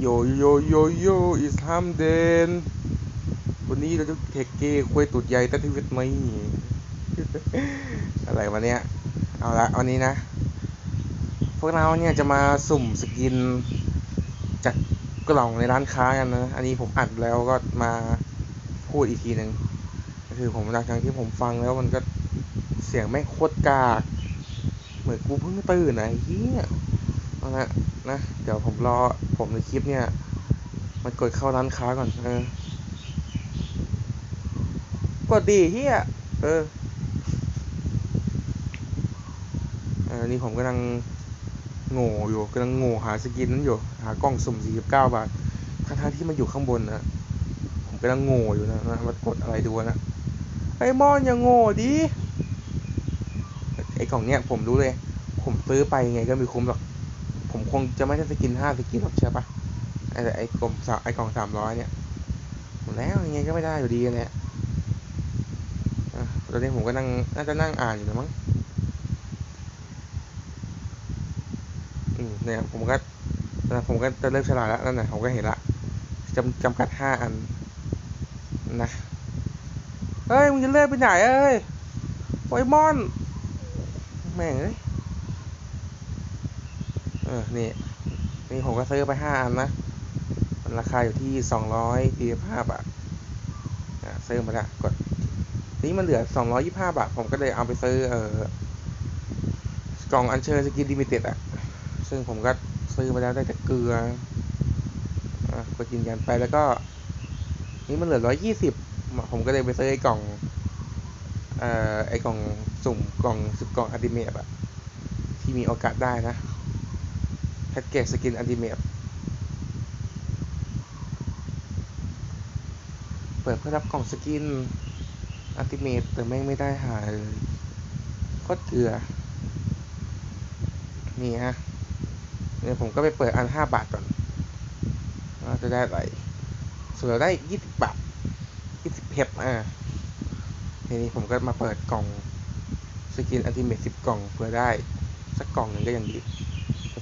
โยโยโยโยอิสฮัมเดนวันนี้เราจะเทคเก้ควยตุดใหญ่ตัดที่เวทไหมอะไรวะเนี้ยเอาละวันนี้นะ พวกเราเนี่ยจะมาสุ่มสกิน จากกล่องในร้านค้ากันนะ อันนี้ผมอัดแล้วก็มาพูดอีกทีหนึ่งก็คือผมจากทางที่ผมฟังแล้วมันก็เสียงไม่งโคตรกาก เหมือนกูเพิ่งตื่นนะเฮีย เอาละนะ เดี๋ยวผมรอผมในคลิปเนี่ย มันกดเข้าร้านค้าก่อน เออ กดดีเฮียเออเออนี่ผมกำลังโง่อยู่กำลังโง่หาสกินนั้นอยู่ หากล่องสุ่ม 49 บาททั้งๆที่มันอยู่ข้างบนนะผมกำลังโง่อยู่นะนะมากดอะไรดูนะไอ้มอนอย่าโง่ดิไอ้กล่องเนี้ยผมรู้เลย ผมซื้อไปยังไงก็ม่คุ้มหรอก ผมคงจะไม่ได้สกินห้าสกินหรอกใช่ปะไอ้ไอ้กล่องสามไอ้กล่องสามร้อยเนี่ยหมดแล้วยังไงก็ไม่ได้อยู่ดีแหละอะตอนนี้ผมก็นั่งน่าจะนั่งอ่านอยู่นะมั้งอืมเนี่ยผมก็ผมก็จะเริ่มฉลาดแล้วนั่นน่ะผมก็เห็นละจำจำกัดห้าอันนะเฮ้ยมึงจะเลื่อนไปไหนเอ้ยโปเกมอนแม่งเอ้ย เออนี่นี่ผมก็ซื้อไปห้าอันนะมันราคาอยู่ที่สองร้อยสี่สิบห้าบาทอะซื้อมาละกดนี่มันเหลือสองร้อยยี่ห้าบาท ผมก็เลยเอาไปซื้อเออกล่องอัญเชิญสกินดิมิเต็ดอะ ซึ่งผมก็ซื้อมาแล้วได้แต่เกลืออะกดยืนยันไปแล้วก็ นี่มันเหลือร้อยยี่สิบผมก็เลยไปซื้อไอ้กล่องเอ่อไอกล่องสุ่มกล่องสิบกล่องอัลติเมทอะที่มีโอกาสได้นะ พ็กเกจสกินอัลติเมทเปิดเพื่อรับกล่องสกินอัลติเมทแต่แม่งไม่ได้หายเลยโคตรเกลือนี่ฮะเนี่ยผมก็ไปเปิดอันห้าบาทก่อนว่าจะได้อะไรส่วนเราได้ยี่สิบบาทยี่สิบเพชรอ่าทีนี้ผมก็มาเปิดกล่องสกินอัลติเมทสิบกล่องเพื่อได้ สักกล่องหนึ่งก็ยังดี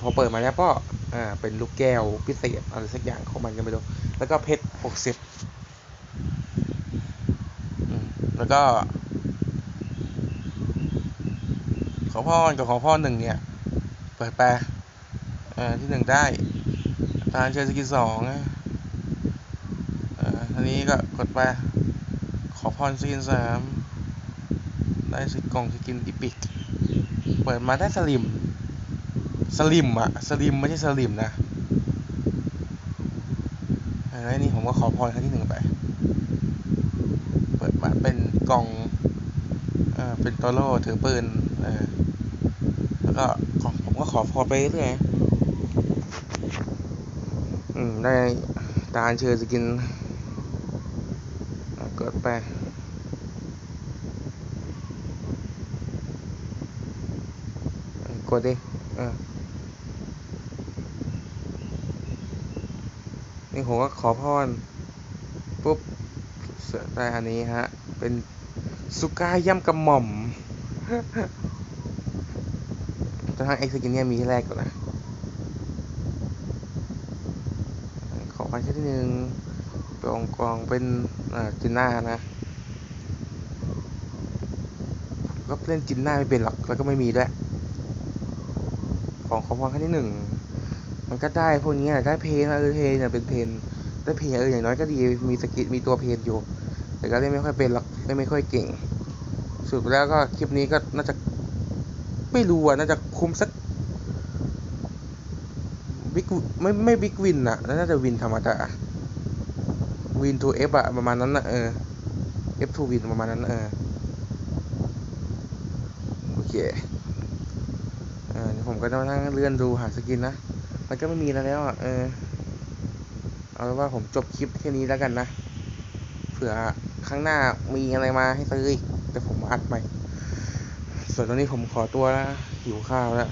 พอเปิดมาแล้วก็อ่าเป็นลูกแก้วพิเศษอะไรสักอย่างของมันก็ไม่รู้แล้วก็เพชรหกสิบแล้วก็ ขอพ่อกับขอพ่อหนึ่งเนี่ย เปิดไปอ่าที่หนึ่งได้ตาเชยสกินสองอะอ่าทีนี้ก็กดไป ขอพรสกินสามได้สกล่องสกินอีพิก เปิดมาได้สลิม สลิมอะสลิมไม่ใช่สลิมนะแล้นี่ผมก็ขอพรครั้งที่หนึ่งไป เปิดมาเป็นกล่องเอ่อเป็นโตโร่ถือปืนเออแล้วก็ขอผมก็ขอพรไปเรื่อยอืมได้ตาเชิญสกินเกิดไปกดดิเออ นี่ผมก็ขอพรปุ๊บเสือได้อันนี้ฮะ เป็นสุก้าย่ำกระหม่อมแต่ทางเอ็กซ์กินเนี่ยมีที่แรกก่อนนะ ขอไปแค่ที่หนึ่งกองกองเป็นจินน่านะก็เล่นจินน้าไม่เป็นหรอก แล้วก็ไม่มีด้วย ของขอพรขั้นที่หนึ่ง มันก็ได้พวกนี้ได้เพนเออเพนเนี่ยเป็นเพนได้เพนเอออย่างน้อยก็ดีมีสกิลมีตัวเพนอยู่ แต่ก็เล่นไม่ค่อยเป็นหรอกเล่นไม่ค่อยเก่ง สุดแล้วก็คลิปนี้ก็น่าจะไม่รู้อะน่าจะคุ้มสักบิ๊กไม่ไม่บิ๊กวินอะน่าจะวินธรรมดาวินทูเอฟอะประมาณนั้นนะเออ F 2วินประมาณนั้นเออโอเคออเดี๋ยวผมก็จะมานั่งเลื่อนดูหาสกินนะ มันก็ไม่มีแล้วอะเออ เอาเป็นว่าผมจบคลิปแค่นี้แล้วกันนะ เผื่อครั้งหน้ามีอะไรมาให้ซื้ออีกแต่ผมอัดใหม่ ส่วนตอนนี้ผมขอตัวแล้วหิวข้าวแล้ว